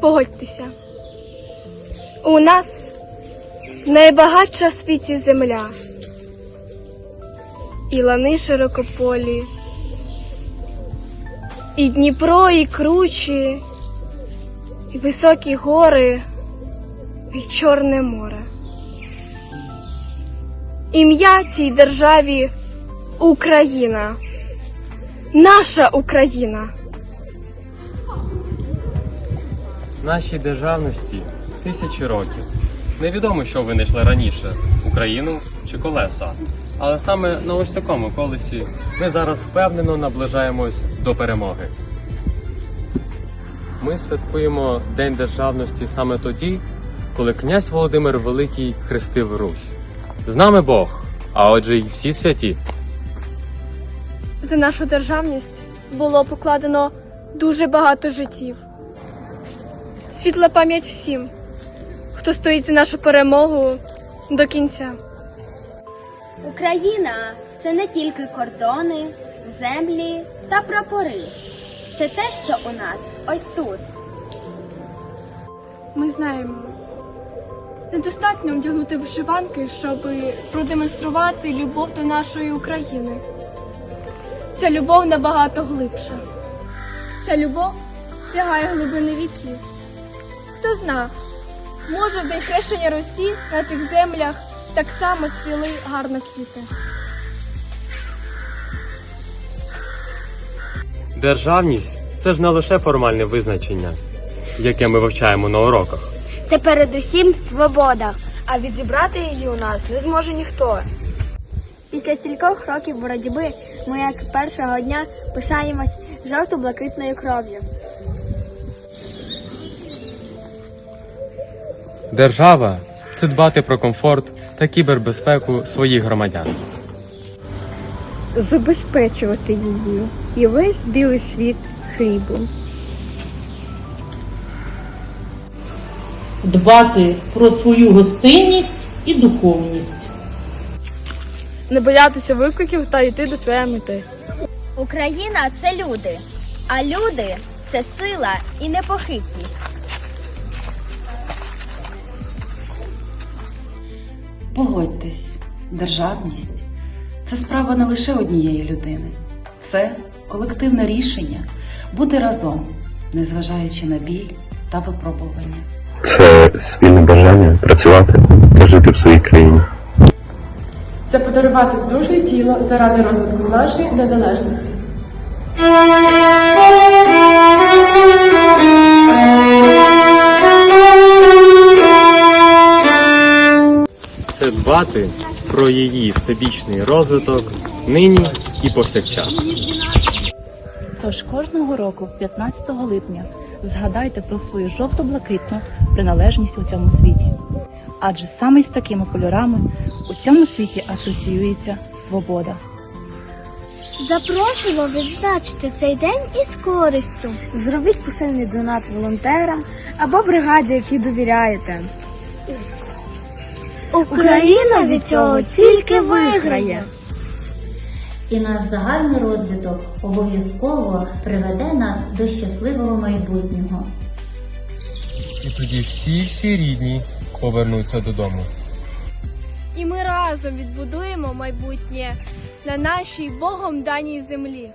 Погодьтеся. У нас найбагатша в світі земля. І лани широкополі, і Дніпро, і кручі, і високі гори, і Чорне море. Ім'я цій державі Україна, наша Україна. Нашій державності тисячі років. Невідомо, що винайшли раніше Україну чи колеса. Але саме на ось такому колесі ми зараз впевнено наближаємось до перемоги. Ми святкуємо День державності саме тоді, коли князь Володимир Великий хрестив Русь. З нами Бог, а отже й всі святі. За нашу державність було покладено дуже багато життів. Світла пам'ять всім, хто стоїть за нашу перемогу до кінця. Україна це не тільки кордони, землі та прапори. Це те, що у нас ось тут. Ми знаємо. Недостатньо вдягнути вишиванки, щоб продемонструвати любов до нашої України. Ця любов набагато глибша. Ця любов сягає глибини віків. Хто зна, може, в день хрещення Русі на цих землях так само цвіли гарно квіти. Державність це ж не лише формальне визначення, яке ми вивчаємо на уроках. Це передусім свобода. А відібрати її у нас не зможе ніхто. Після стількох років боротьби ми як першого дня пишаємось жовто-блакитною кров'ю. Держава це дбати про комфорт та кібербезпеку своїх громадян. забезпечувати її і весь білий світ хлібом. дбати про свою гостинність і духовність. Не боятися викликів та йти до своєї мети. Україна це люди, а люди це сила і непохитність. Погодьтесь, державність це справа не лише однієї людини, це колективне рішення бути разом, незважаючи на біль та випробування. Це спільне бажання працювати та жити в своїй країні. Це подарувати душу і тіло заради розвитку нашої незалежності. Дбати про її всебічний розвиток нині і повсякчас. Тож кожного року, 15 липня, згадайте про свою жовто-блакитну приналежність у цьому світі. Адже саме з такими кольорами у цьому світі асоціюється свобода. Запрошуємо відзначити цей день із користю. Зробіть посильний донат волонтерам або бригаді, якій довіряєте. Україна від цього тільки виграє. І наш загальний розвиток обов'язково приведе нас до щасливого майбутнього. І тоді всі всі рідні повернуться додому. І ми разом відбудуємо майбутнє на нашій Богом даній землі.